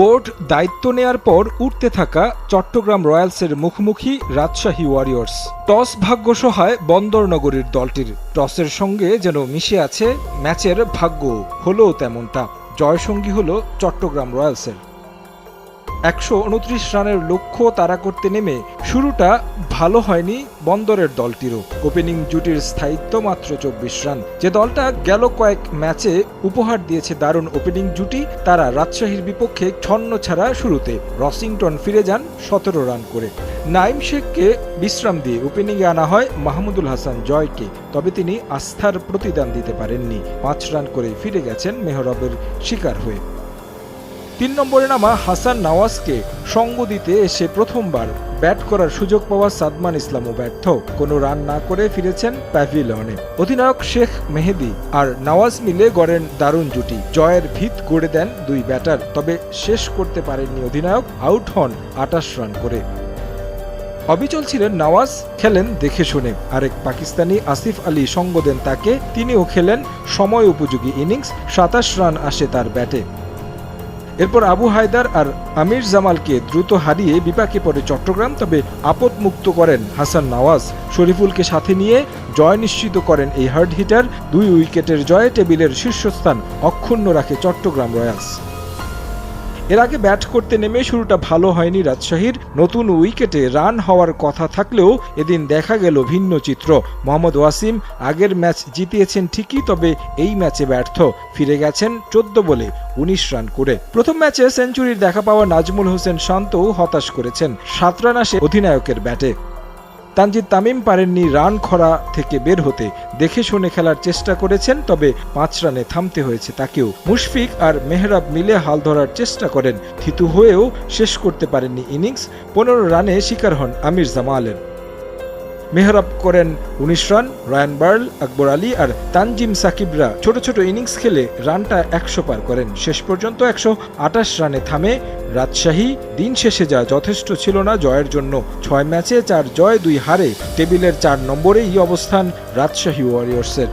Board দায়িত্ব নেয়ার পর উঠতে থাকা চট্টগ্রাম রয়্যালসের মুখোমুখি রাজশাহী ওয়ারিয়র্স। টস ভাগ্য সহায় বন্দরনগরীর দলটির। টসের সঙ্গে যেন মিশে আছে ম্যাচের ভাগ্য। হলো তেমনটা। জয়সঙ্গী হলো চট্টগ্রাম রয়্যালসের। একশো উনত্রিশ রানের লক্ষ্য তাড়া করতে নেমে শুরুটা ভালো হয়নি বন্দরের দলটিরও। ওপেনিং জুটির স্থায়িত্ব মাত্র চব্বিশ রান। যে দলটা গেল কয়েক ম্যাচে উপহার দিয়েছে দারুণ ওপেনিং জুটি, তারা রাজশাহীর বিপক্ষে ছন্ন ছাড়া শুরুতে রসিংটন ফিরে যান সতেরো রান করে। নাইম শেখকে বিশ্রাম দিয়ে ওপেনিংয়ে আনা হয় মাহমুদুল হাসান জয়কে, তবে তিনি আস্থার প্রতিদান দিতে পারেননি। পাঁচ রান করে ফিরে গেছেন মেহরবের শিকার হয়ে। তিন নম্বরে নামা হাসান নওয়াজকে সঙ্গ দিতে এসে প্রথমবার ব্যাট করার সুযোগ পাওয়া সাদমান ইসলামও ব্যর্থ। কোনো রান না করে ফিরেছেন প্যাভিলনে অধিনায়ক শেখ মেহেদি আর নওয়াজ মিলে গড়েন দারুণ জুটি। জয়ের ভিত গড়ে দেন দুই ব্যাটার, তবে শেষ করতে পারেননি অধিনায়ক, আউট হন আটাশ রান করে। অবিচল ছিলেন নওয়াজ, খেলেন দেখে শুনে। আরেক পাকিস্তানি আসিফ আলী সঙ্গ দেন তাকে, তিনিও খেলেন সময় উপযোগী ইনিংস, সাতাশ রান আসে তার ব্যাটে। এরপর আবু হায়দার আর আমির জামালকে দ্রুত হারিয়ে বিপাকে পড়ে চট্টগ্রাম, তবে আপদ মুক্ত করেন হাসান নওয়াজ। শরীফুলকে সাথে নিয়ে জয় নিশ্চিত করেন এই হার্ড হিটার। দুই উইকেটের জয়ে টেবিলের শীর্ষস্থান অক্ষুণ্ণ রাখে চট্টগ্রাম রয়্যালস। এর আগে ব্যাট করতে নেমে শুরুটা ভালো হয়নি রাজশাহীর। নতুন উইকেটে রান হওয়ার কথা থাকলেও এদিন দেখা গেল ভিন্ন চিত্র। মোহাম্মদ ওয়াসিম আগের ম্যাচ জিতিয়েছেন ঠিকই, তবে এই ম্যাচে ব্যর্থ। ফিরে গেছেন চোদ্দ বলে উনিশ রান করে। প্রথম ম্যাচে সেঞ্চুরির দেখা পাওয়া নাজমুল হোসেন শান্তও হতাশ করেছেন। সাত রান আসে অধিনায়কের ব্যাটে। তানজিদ তামিম পারেননি রান খরা থেকে বের হতে। দেখে শুনে খেলার চেষ্টা করেছেন, তবে পাঁচ রানে থামতে হয়েছে তাকেও। মুশফিক আর মেহরাব মিলে হাল ধরার চেষ্টা করেন। থিতু হয়েও শেষ করতে পারেননি ইনিংস। পনেরো রানে শিকার হন আমির জামালের। মেহরাব করেন উনিশ run, Ryan Burl, Akbar Ali আর তানজিম সাকিবরা ছোট ছোট ইনিংস খেলে রানটা একশো পার করেন। শেষ পর্যন্ত একশো আটাশ রানে থামে। রাজশাহী দিন শেষে যা যথেষ্ট ছিল না জয়ের জন্য। ছয় ম্যাচে চার জয়, দুই হারে। টেবিলের চার নম্বরেই অবস্থান রাজশাহী ওয়ারিয়র্সের।